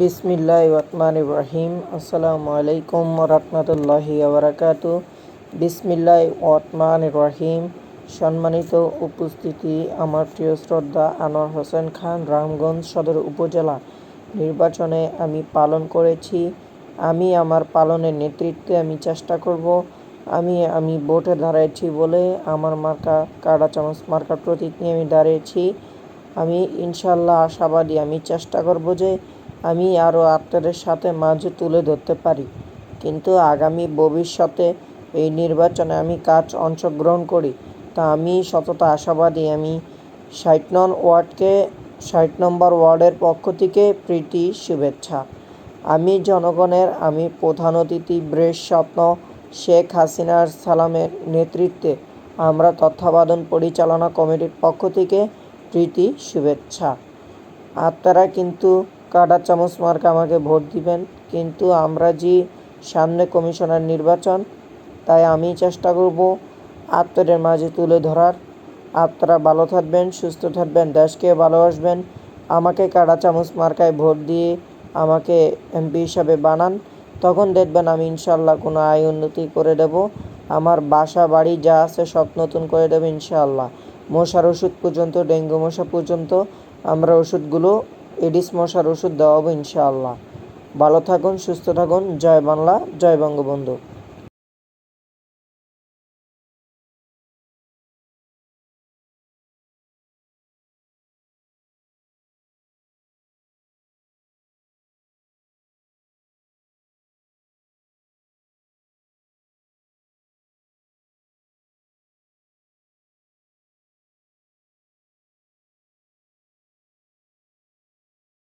বিসমিল্লাহ রহমান ইব্রাহিম আসসালামু আলাইকুম রহমতুল্লাহি আবরাকাতু বিসমিল্লাহ রহমান রহিম। সম্মানিত উপস্থিতি, আমার প্রিয় শ্রদ্ধা আনোয়ার হোসেন খান, রামগঞ্জ সদর উপজেলা নির্বাচনে আমি পালন করেছি। আমি আমার পালনের নেতৃত্বে আমি চেষ্টা করব। আমি আমি ভোটে দাঁড়িয়েছি বলে আমার মার্কা কাটা চামচ মার্কার প্রতীক নিয়ে আমি দাঁড়িয়েছি। আমি ইনশাল্লাহ আশাবাদী আমি চেষ্টা করব যে আমি আরও আপনাদের সাথে মাঝে তুলে ধরতে পারি। কিন্তু আগামী ভবিষ্যতে এই নির্বাচনে আমি কাজ অংশগ্রহণ করি। তা আমি সততা, আশাবাদী। আমি ষাট নং ওয়ার্ডকে, ষাট নম্বর ওয়ার্ডের পক্ষ থেকে প্রীতি, শুভেচ্ছা। আমি জনগণের, আমি প্রধান অতিথি ব্রেশ স্বপ্ন শেখ হাসিনার সালামের নেতৃত্বে আমরা তত্ত্বাবধান পরিচালনা কমিটির পক্ষ থেকে প্রীতি, শুভেচ্ছা। আপনারা কিন্তু কাটা চামচ মার্কা আমাকে ভোট দিবেন, কিন্তু আমরা যে সামনে কমিশনার নির্বাচন, তাই আমি চেষ্টা করব আপনাদের মাঝে তুলে ধরার। আপনারা ভালো থাকবেন, সুস্থ থাকবেন, দেশকে ভালোবাসবেন। আমাকে কাটা চামচ মার্কায় ভোট দিয়ে আমাকে এমপি হিসাবে বানান। তখন দেখবেন আমি ইনশাল্লাহ কোনো আয় উন্নতি করে দেব। আমার বাসা বাড়ি যা আছে সব নতুন করে দেবো ইনশাআল্লাহ। মশার ওষুধ পর্যন্ত, ডেঙ্গু মশা পর্যন্ত, আমরা ওষুধগুলো এডিস মশার ওষুধ দেওয়া হবে ইনশাআল্লাহ। ভালো থাকুন সুস্থ থাকুন। জয় বাংলা জয় বঙ্গবন্ধু।